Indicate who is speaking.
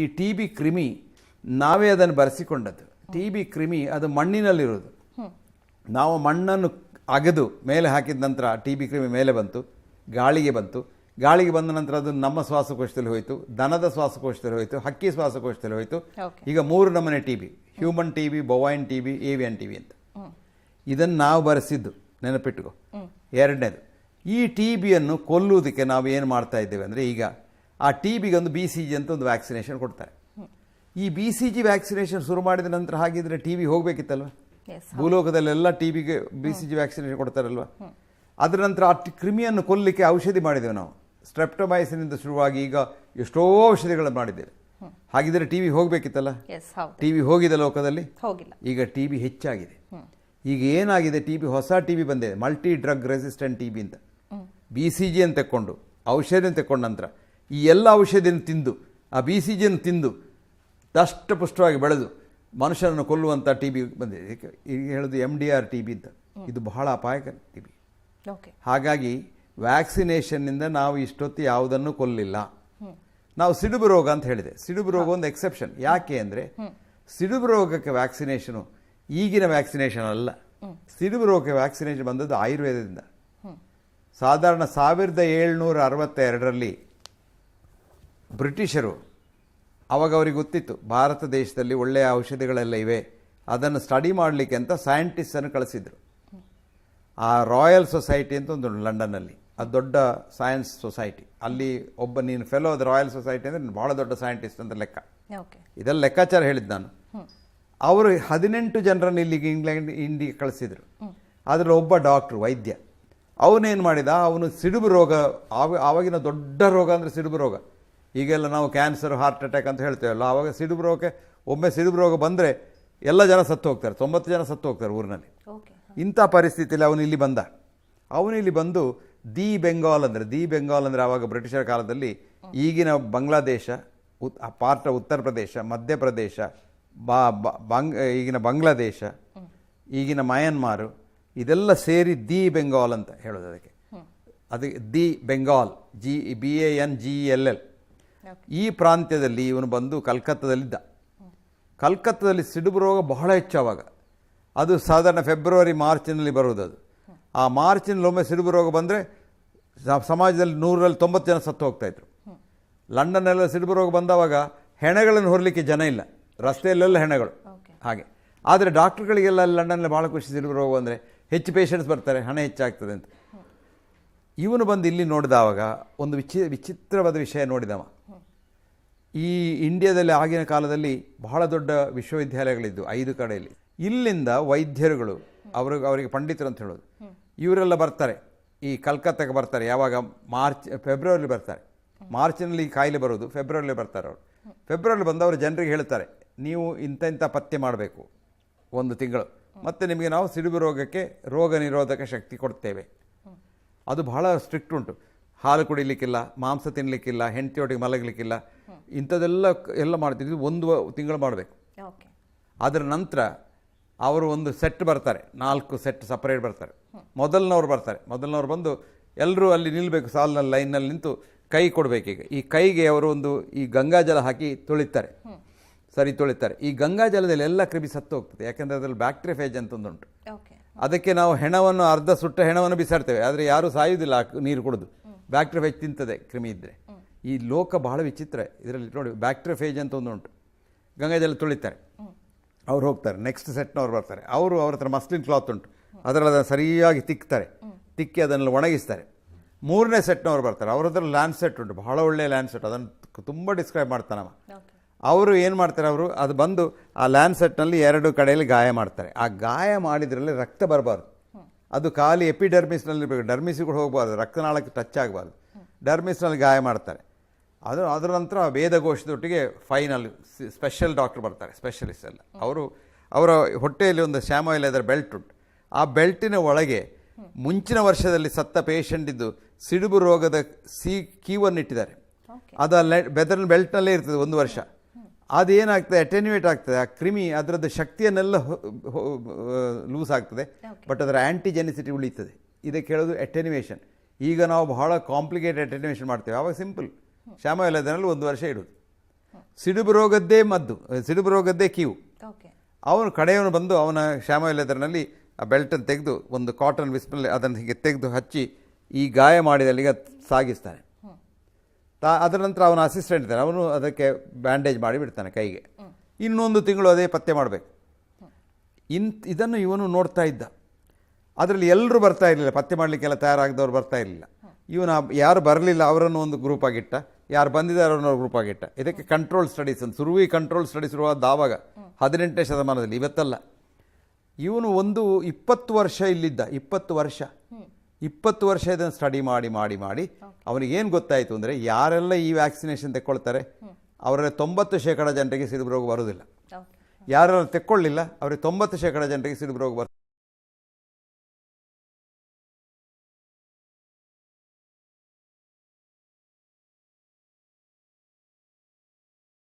Speaker 1: ಈ T B ಕ್ರಿಮಿ ನಾವೇ ಅದನ್ನು ಬರೆಸಿಕೊಂಡದ್ದು. ಟಿ ಬಿ ಕ್ರಿಮಿ ಅದು ಮಣ್ಣಿನಲ್ಲಿರೋದು ನಾವು ಮಣ್ಣನ್ನು ಅಗೆದು ಮೇಲೆ ಹಾಕಿದ ನಂತರ ಟಿ ಬಿ ಕ್ರಿಮಿ ಮೇಲೆ ಬಂತು ಗಾಳಿಗೆ ಬಂತು. ಗಾಳಿಗೆ ಬಂದ ನಂತರ ಅದು ನಮ್ಮ ಶ್ವಾಸಕೋಶದಲ್ಲಿ ಹೋಯಿತು ದನದ ಶ್ವಾಸಕೋಶದಲ್ಲಿ ಹೋಯಿತು ಹಕ್ಕಿ ಶ್ವಾಸಕೋಶದಲ್ಲಿ ಹೋಯಿತು. ಈಗ ಮೂರು ನಮೂನೆ T B human T B bovine T B avian T B ಅಂತ. ಇದನ್ನು ನಾವು ಬರೆಸಿದ್ದು ನೆನಪಿಟ್ಟುಕೋ ಎರಡನೇದು ಈ ಟಿ ಬಿಯನ್ನು ಕೊಲ್ಲುವುದಕ್ಕೆ ನಾವು ಏನು ಮಾಡ್ತಾ ಇದ್ದೇವೆ ಅಂದರೆ ಈಗ ಆ ಟಿ ಬಿಗೆ ಒಂದು ಬಿ ಸಿ ಜಿ ಅಂತ ಒಂದು ವ್ಯಾಕ್ಸಿನೇಷನ್ ಕೊಡ್ತಾರೆ. ಈ ಬಿ ಸಿ ಜಿ ವ್ಯಾಕ್ಸಿನೇಷನ್ ಶುರು ಮಾಡಿದ ನಂತರ ಹಾಗಿದ್ರೆ ಟಿ ಬಿ ಹೋಗಬೇಕಿತ್ತಲ್ವ? ಭೂಲೋಕದಲ್ಲೆಲ್ಲ ಟಿ ಬಿಗೆ ಬಿ ಸಿ ಜಿ ವ್ಯಾಕ್ಸಿನೇಷನ್ ಕೊಡ್ತಾರಲ್ವ? ಅದರ ನಂತರ ಆ ಟಿ- ಕ್ರಿಮಿಯನ್ನು ಕೊಲ್ಲಲಿಕ್ಕೆ ಔಷಧಿ ಮಾಡಿದ್ದೇವೆ ನಾವು. ಸ್ಟ್ರೆಪ್ಟೊಮೈಸಿನಿಂದ ಶುರುವಾಗಿ ಈಗ ಎಷ್ಟೋ ಔಷಧಿಗಳನ್ನು ಮಾಡಿದ್ದೇವೆ. ಹಾಗಿದ್ರೆ ಟಿ ವಿ ಹೋಗಬೇಕಿತ್ತಲ್ಲ? ಟಿ ವಿ ಹೋಗಿದೆ ಲೋಕದಲ್ಲಿ? ಈಗ ಟಿ ಬಿ ಹೆಚ್ಚಾಗಿದೆ. ಈಗ ಏನಾಗಿದೆ? ಟಿ ಬಿ ಹೊಸ ಟಿ ಬಿ ಬಂದಿದೆ. Multi drug resistant T B ಅಂತ. ಬಿ ಸಿ ಜಿ ಅಂತ ತೆಕ್ಕೊಂಡು ಔಷಧಿಯನ್ನು ತೆಕ್ಕೊಂಡ ನಂತರ ಈ ಎಲ್ಲ ಔಷಧಿಯನ್ನು ತಿಂದು ಆ ಬಿ ಸಿ ಜಿಯನ್ನು ತಿಂದು ದಷ್ಟಪುಷ್ಟವಾಗಿ ಬೆಳೆದು ಮನುಷ್ಯರನ್ನು ಕೊಲ್ಲುವಂಥ ಟಿ ಬಿ ಬಂದಿದೆ? ಈಗ ಹೇಳೋದು M D R T B ಅಂತ. ಇದು ಬಹಳ ಅಪಾಯಕಾರಿ ಟಿ ಬಿ
Speaker 2: ಓಕೆ.
Speaker 1: ಹಾಗಾಗಿ ವ್ಯಾಕ್ಸಿನೇಷನ್ನಿಂದ ನಾವು ಇಷ್ಟೊತ್ತು ಯಾವುದನ್ನು ಕೊಲ್ಲಿಲ್ಲ. ನಾವು ಸಿಡುಬು ರೋಗ ಅಂತ ಹೇಳಿದೆ. ಸಿಡುಬು ರೋಗ ಒಂದು ಎಕ್ಸೆಪ್ಷನ್ ಯಾಕೆ ಅಂದರೆ ಸಿಡುಬು ರೋಗಕ್ಕೆ ವ್ಯಾಕ್ಸಿನೇಷನು ಈಗಿನ ವ್ಯಾಕ್ಸಿನೇಷನ್ ಅಲ್ಲ. ಸಿಡುಬು ರೋಗಕ್ಕೆ ವ್ಯಾಕ್ಸಿನೇಷನ್ ಬಂದದ್ದು ಆಯುರ್ವೇದದಿಂದ. ಸಾಧಾರಣ ಸಾವಿರದ ಏಳ್ನೂರ ಅರವತ್ತೆರಡರಲ್ಲಿ ಬ್ರಿಟಿಷರು ಅವಾಗ ಅವರಿಗೆ ಗೊತ್ತಿತ್ತು ಭಾರತ ದೇಶದಲ್ಲಿ ಒಳ್ಳೆಯ ಔಷಧಿಗಳೆಲ್ಲ ಇವೆ. ಅದನ್ನು ಸ್ಟಡಿ ಮಾಡಲಿಕ್ಕೆ ಅಂತ ಸೈಂಟಿಸ್ಟನ್ನು ಕಳಿಸಿದರು. ಆ ರಾಯಲ್ ಸೊಸೈಟಿ ಅಂತ ಒಂದು ಲಂಡನ್ನಲ್ಲಿ. ಅದು ದೊಡ್ಡ ಸೈನ್ಸ್ ಸೊಸೈಟಿ. ಅಲ್ಲಿ ಒಬ್ಬ ನೀನು ಫೆಲೋ ಅದು ರಾಯಲ್ ಸೊಸೈಟಿ ಅಂದರೆ ಭಾಳ ದೊಡ್ಡ ಸೈಂಟಿಸ್ಟ್ ಅಂತ ಲೆಕ್ಕ. ಇದೆಲ್ಲ ಲೆಕ್ಕಾಚಾರ ಹೇಳಿದ್ದು ನಾನು. ಅವರು ಹದಿನೆಂಟು ಜನರನ್ನು ಇಲ್ಲಿಗೆ ಇಂಗ್ಲೆಂಡ್ ಇಂಡಿಗೆ ಕಳಿಸಿದರು. ಅದರಲ್ಲಿ ಒಬ್ಬ ಡಾಕ್ಟ್ರು ವೈದ್ಯ. ಅವನೇನು ಮಾಡಿದ? ಅವನು ಸಿಡುಬು ರೋಗ ಆವ ಆವಾಗಿನ ದೊಡ್ಡ ರೋಗ ಅಂದರೆ ಸಿಡುಬು ರೋಗ. ಈಗೆಲ್ಲ ನಾವು ಕ್ಯಾನ್ಸರ್ ಹಾರ್ಟ್ ಅಟ್ಯಾಕ್ ಅಂತ ಹೇಳ್ತೇವಲ್ಲ ಆವಾಗ ಸಿಡುಬು ರೋಗಕ್ಕೆ ಒಮ್ಮೆ ಸಿಡುಬು ರೋಗ ಬಂದರೆ ಎಲ್ಲ ಜನ ಸತ್ತು ಹೋಗ್ತಾರೆ ತೊಂಬತ್ತು ಜನ ಸತ್ತು ಹೋಗ್ತಾರೆ ಊರಿನಲ್ಲಿ. ಇಂಥ ಪರಿಸ್ಥಿತಿಯಲ್ಲಿ ಅವನು ಇಲ್ಲಿ ಬಂದ. ಅವನು ಇಲ್ಲಿ ಬಂದು ದಿ ಬೆಂಗಾಲ್ ಅಂದರೆ ದಿ ಬೆಂಗಾಲ್ ಅಂದರೆ ಆವಾಗ ಬ್ರಿಟಿಷರ ಕಾಲದಲ್ಲಿ ಈಗಿನ ಬಾಂಗ್ಲಾದೇಶ ಉತ್ ಆ ಪಾರ್ಟ್ ಉತ್ತರ ಪ್ರದೇಶ ಮಧ್ಯಪ್ರದೇಶ ಬಾ ಬಾಂಗ್ ಬಂಗ್ ಈಗಿನ ಬಾಂಗ್ಲಾದೇಶ ಈಗಿನ ಮಯನ್ಮಾರು ಇದೆಲ್ಲ ಸೇರಿ ದಿ ಬೆಂಗಾಲ್ ಅಂತ ಹೇಳೋದು ಅದಕ್ಕೆ. ಅದಕ್ಕೆ the Bengal G B A N G L L. ಈ ಪ್ರಾಂತ್ಯದಲ್ಲಿ ಇವನು ಬಂದು ಕಲ್ಕತ್ತಾದಲ್ಲಿದ್ದ. ಕಲ್ಕತ್ತಾದಲ್ಲಿ ಸಿಡುಬು ರೋಗ ಬಹಳ ಹೆಚ್ಚು ಆವಾಗ ಅದು ಸಾಧಾರಣ ಫೆಬ್ರವರಿ ಮಾರ್ಚಿನಲ್ಲಿ ಬರುವುದು ಅದು. ಆ ಮಾರ್ಚಿನಲ್ಲಿ ಒಮ್ಮೆ ಸಿಡುಬು ರೋಗ ಬಂದರೆ ಸಮಾಜದಲ್ಲಿ ನೂರಲ್ಲಿ ತೊಂಬತ್ತು ಜನ ಸತ್ತು ಹೋಗ್ತಾಯಿದ್ರು ಲಂಡನ್ನೆಲ್ಲ ಸಿಡುಬು ರೋಗ ಬಂದವಾಗ ಹೆಣಗಳನ್ನು ಹೊರಲಿಕ್ಕೆ ಜನ ಇಲ್ಲ. ರಸ್ತೆಯಲ್ಲೆಲ್ಲ ಹೆಣಗಳು. ಹಾಗೆ. ಆದರೆ ಡಾಕ್ಟ್ರುಗಳಿಗೆಲ್ಲ ಲಂಡನ್ನಲ್ಲಿ ಭಾಳ ಖುಷಿ ಸಿಡುಬು ರೋಗ ಅಂದರೆ ಹೆಚ್ಚು ಪೇಷಂಟ್ಸ್ ಬರ್ತಾರೆ ಹಣ ಹೆಚ್ಚಾಗ್ತದೆ ಅಂತ. ಇವನು ಬಂದು ಇಲ್ಲಿ ನೋಡಿದವಾಗ ಒಂದು ವಿಚಿ ವಿಚಿತ್ರವಾದ ವಿಷಯ ನೋಡಿದವ. ಈ ಇಂಡಿಯಾದಲ್ಲಿ ಆಗಿನ ಕಾಲದಲ್ಲಿ ಬಹಳ ದೊಡ್ಡ ವಿಶ್ವವಿದ್ಯಾಲಯಗಳಿದ್ದು ಐದು ಕಡೆಯಲ್ಲಿ. ಇಲ್ಲಿಂದ ವೈದ್ಯರುಗಳು, ಅವರು, ಅವರಿಗೆ ಪಂಡಿತರು ಅಂತ ಹೇಳೋದು. ಇವರೆಲ್ಲ ಬರ್ತಾರೆ. ಈ ಕಲ್ಕತ್ತಾಗೆ ಬರ್ತಾರೆ. ಯಾವಾಗ? ಮಾರ್ಚ್, ಫೆಬ್ರವರಿಲಿ ಬರ್ತಾರೆ. ಮಾರ್ಚ್ನಲ್ಲಿ ಕಾಯಿಲೆ ಬರೋದು. ಫೆಬ್ರವರಿಲಿ ಬರ್ತಾರೆ ಅವರು. ಫೆಬ್ರವರಿ ಬಂದವರು ಜನರಿಗೆ ಹೇಳ್ತಾರೆ, ನೀವು ಇಂಥ ಇಂಥ ಪತ್ತೆ ಮಾಡಬೇಕು ಒಂದು ತಿಂಗಳು. ಮತ್ತು ನಿಮಗೆ ನಾವು ಸಿಡುಬು ರೋಗಕ್ಕೆ, ರೋಗ ನಿರೋಧಕ ಶಕ್ತಿ ಕೊಡ್ತೇವೆ. ಅದು ಬಹಳ ಸ್ಟ್ರಿಕ್ಟ್ ಉಂಟು. ಹಾಲು ಕುಡಿಲಿಕ್ಕಿಲ್ಲ ಮಾಂಸ ತಿನ್ನಲಿಕ್ಕಿಲ್ಲ ಹೆಂಡತಿಯೊಟ್ಟಿಗೆ ಮಲಗಲಿಕ್ಕಿಲ್ಲ ಇಂಥದ್ದೆಲ್ಲ ಎಲ್ಲ ಮಾಡ್ತಿದ್ವಿ. ಒಂದು ತಿಂಗಳು ಮಾಡಬೇಕು.
Speaker 2: ಓಕೆ.
Speaker 1: ಅದರ ನಂತರ ಅವರು ಒಂದು ಸೆಟ್ ಬರ್ತಾರೆ. ನಾಲ್ಕು ಸೆಟ್ ಸಪರೇಟ್ ಬರ್ತಾರೆ. ಮೊದಲನವ್ರು ಬರ್ತಾರೆ. ಮೊದಲನವ್ರು ಬಂದು ಎಲ್ಲರೂ ಅಲ್ಲಿ ನಿಲ್ಲಬೇಕು ಸಾಲಿನಲ್ಲಿ ಲೈನಲ್ಲಿ ನಿಂತು ಕೈ ಕೊಡಬೇಕೀಗ. ಈ ಕೈಗೆ ಅವರು ಒಂದು ಈ ಗಂಗಾಜಲ ಹಾಕಿ ತೊಳಿತಾರೆ. ಸರಿ ತೊಳಿತಾರೆ. ಈ ಗಂಗಾಜಲದಲ್ಲಿ ಎಲ್ಲ ಕ್ರಿಮಿ ಸತ್ತು ಹೋಗ್ತದೆ. ಯಾಕೆಂದರೆ ಅದರಲ್ಲಿ ಬ್ಯಾಕ್ಟ್ರಿಫೇಜ್ ಅಂತ ಒಂದುಂಟು. ಅದಕ್ಕೆ ನಾವು ಹೆಣವನ್ನು ಅರ್ಧ ಸುಟ್ಟ ಹೆಣವನ್ನು ಬಿಸಾಡ್ತೇವೆ. ಆದರೆ ಯಾರೂ ಸಾಯುವುದಿಲ್ಲ ನೀರು ಕುಡಿದು. ಬ್ಯಾಕ್ಟೀರಿಯಫೇಜ್ ತಿಂತದೆ ಕ್ರಿಮಿ ಇದ್ದರೆ ಈ ಲೋಕ ಬಹಳ ವಿಚಿತ್ರ ಇದರಲ್ಲಿ ನೋಡಿ ಬ್ಯಾಕ್ಟ್ರಿಫೇಜ್ ಅಂತ ಒಂದು ಉಂಟು. ಗಂಗಾಜಲ ತುಳಿತಾರೆ. ಅವ್ರು ಹೋಗ್ತಾರೆ ನೆಕ್ಸ್ಟ್ ಸೆಟ್ನವ್ರು ಬರ್ತಾರೆ. ಅವರು ಅವ್ರ ಹತ್ರ ಮಸ್ಲಿನ್ ಕ್ಲಾತ್ ಉಂಟು. ಅದರಲ್ಲಿ ಅದನ್ನು ಸರಿಯಾಗಿ ತಿಕ್ತಾರೆ. ತಿಕ್ಕಿ ಅದನ್ನು ಒಣಗಿಸ್ತಾರೆ. ಮೂರನೇ ಸೆಟ್ನವ್ರು ಬರ್ತಾರೆ. ಅವ್ರ ಹತ್ರ ಲ್ಯಾಂಡ್ ಸೆಟ್ ಉಂಟು. ಬಹಳ ಒಳ್ಳೆಯ ಲ್ಯಾಂಡ್ ಸೆಟ್ ಅದನ್ನು ತುಂಬ ಡಿಸ್ಕ್ರೈಬ್ ಮಾಡ್ತಾನವ ಅವರು ಏನು ಮಾಡ್ತಾರೆ ಅವರು? ಅದು ಬಂದು ಆ ಲ್ಯಾಂಡ್ ಸೆಟ್ನಲ್ಲಿ ಎರಡು ಕಡೆಯಲ್ಲಿ ಗಾಯ ಮಾಡ್ತಾರೆ. ಆ ಗಾಯ ಮಾಡಿದ್ರಲ್ಲಿ ರಕ್ತ ಬರಬಾರ್ದು. ಅದು ಖಾಲಿ ಎಪಿಡರ್ಮಿಸ್ನಲ್ಲಿ ಇರಬೇಕು ಡರ್ಮಿಸಿಗೆ ಕೂಡ ಹೋಗಬಾರ್ದು. ರಕ್ತನಾಳಕ್ಕೆ ಟಚ್ ಆಗಬಾರ್ದು. ಡರ್ಮಿಸ್ನಲ್ಲಿ ಗಾಯ ಮಾಡ್ತಾರೆ. ಅದು ಅದರ ನಂತರ ವೇದಘೋಷದೊಟ್ಟಿಗೆ ಫೈನಲ್ ಸ್ಪೆಷಲ್ ಡಾಕ್ಟರ್ ಬರ್ತಾರೆ ಸ್ಪೆಷಲಿಸ್ಟ್ ಎಲ್ಲ. ಅವರು ಅವರ ಹೊಟ್ಟೆಯಲ್ಲಿ ಒಂದು ಶ್ಯಾಮ ಅದರ ಬೆಲ್ಟ್ ಉಂಟು. ಆ ಬೆಲ್ಟಿನ ಒಳಗೆ ಮುಂಚಿನ ವರ್ಷದಲ್ಲಿ ಸತ್ತ ಪೇಷಂಟ್ ಇದ್ದು ಸಿಡುಬು ರೋಗದ ಸಿ ಕೀವನ್ನು ಇಟ್ಟಿದ್ದಾರೆ. ಅದು ಅಲ್ಲೇ ಬೆದರಿನ ಬೆಲ್ಟ್ನಲ್ಲೇ ಇರ್ತದೆ ಒಂದು ವರ್ಷ. ಅದೇನಾಗ್ತದೆ ಅಟೆನ್ಯೂಯೇಟ್ ಆಗ್ತದೆ ಆ ಕ್ರಿಮಿ ಅದರದ್ದು ಶಕ್ತಿಯನ್ನೆಲ್ಲ ಲೂಸ್ ಆಗ್ತದೆ ಬಟ್ ಅದರ ಆ್ಯಂಟಿಜೆನಿಸಿಟಿ ಉಳಿತದೆ ಇದಕ್ಕೆ ಹೇಳೋದು ಅಟೆನ್ಯುವೇಷನ್ ಈಗ ನಾವು ಬಹಳ ಕಾಂಪ್ಲಿಕೇಟೆಡ್ ಅಟೆನ್ಯುವೇಷನ್ ಮಾಡ್ತೇವೆ. ಆವಾಗ ಸಿಂಪಲ್ ಶ್ಯಾಮ ಇಲ್ಲದನಲ್ಲಿ ಒಂದು ವರ್ಷ ಇಡೋದು. ಸಿಡುಬು ರೋಗದ್ದೇ ಮದ್ದು ಸಿಡುಬು ರೋಗದ್ದೇ ಕೀವು.
Speaker 2: ಓಕೆ
Speaker 1: ಅವನು ಕಡೆಯವನು ಬಂದು ಅವನ ಶ್ಯಾಮಲೆದರ್ನಲ್ಲಿ ಆ ಬೆಲ್ಟನ್ನು ತೆಗೆದು ಒಂದು ಕಾಟನ್ ವಿಸ್ಪಲ್ಲಿ ಅದನ್ನು ಹೀಗೆ ತೆಗೆದು ಹಚ್ಚಿ ಈ ಗಾಯ ಮಾಡಿದಲ್ಲಿಗೆ ಸಾಗಿಸ್ತಾನೆ. ತಾ ಅದರ ನಂತರ ಅವನ ಅಸಿಸ್ಟೆಂಟ್ ಇದ್ದಾನೆ. ಅವನು ಅದಕ್ಕೆ ಬ್ಯಾಂಡೇಜ್ ಮಾಡಿ ಬಿಡ್ತಾನೆ ಕೈಗೆ. ಇನ್ನೊಂದು ತಿಂಗಳು ಅದೇ ಪತ್ತೆ ಮಾಡಬೇಕು. ಇಂಥ ಇದನ್ನು ಇವನು ನೋಡ್ತಾ ಇದ್ದ. ಅದರಲ್ಲಿ ಎಲ್ಲರೂ ಬರ್ತಾ ಇರಲಿಲ್ಲ. ಪತ್ತೆ ಮಾಡಲಿಕ್ಕೆಲ್ಲ ತಯಾರಾಗದವ್ರು ಬರ್ತಾ ಇರಲಿಲ್ಲ. ಇವನು ಯಾರು ಬರಲಿಲ್ಲ ಅವರನ್ನು ಒಂದು ಗ್ರೂಪ್ ಆಗಿಟ್ಟ. ಯಾರು ಬಂದಿದ್ದಾರೆ ಅವ್ರನ್ನ ಗ್ರೂಪ್ ಆಗಿಟ್ಟ. ಇದಕ್ಕೆ ಕಂಟ್ರೋಲ್ ಸ್ಟಡೀಸ್ ಅಂತ. ಸುರುವಿ ಕಂಟ್ರೋಲ್ ಸ್ಟಡೀಸ್ ಶುರುವಾದ ಆವಾಗ ಹದಿನೆಂಟನೇ ಶತಮಾನದಲ್ಲಿ ಇವತ್ತಲ್ಲ. ಇವನು ಒಂದು ಇಪ್ಪತ್ತು ವರ್ಷ ಇಲ್ಲಿದ್ದ. ಇಪ್ಪತ್ತು ವರ್ಷ. ಇಪ್ಪತ್ತು ವರ್ಷ ಇದನ್ನು ಸ್ಟಡಿ ಮಾಡಿ ಮಾಡಿ ಮಾಡಿ ಅವನಿಗೇನು ಏನು ಗೊತ್ತಾಯಿತು ಅಂದರೆ ಯಾರೆಲ್ಲ ಈ ವ್ಯಾಕ್ಸಿನೇಷನ್ ತೆಕ್ಕೊಳ್ತಾರೆ ಅವರಲ್ಲಿ ತೊಂಬತ್ತು ಶೇಕಡ ಜನರಿಗೆ ಸಿಡುಬು ರೋಗ ಬರುವುದಿಲ್ಲ
Speaker 2: ಓಕೆ
Speaker 1: ಯಾರೆಲ್ಲ ತೆಕ್ಕೊಳ್ಳಿಲ್ಲ ಅವರಿಗೆ ತೊಂಬತ್ತು ಶೇಕಡ ಜನರಿಗೆ ಸಿಡುಬು ರೋಗ ಬರ್ತದೆ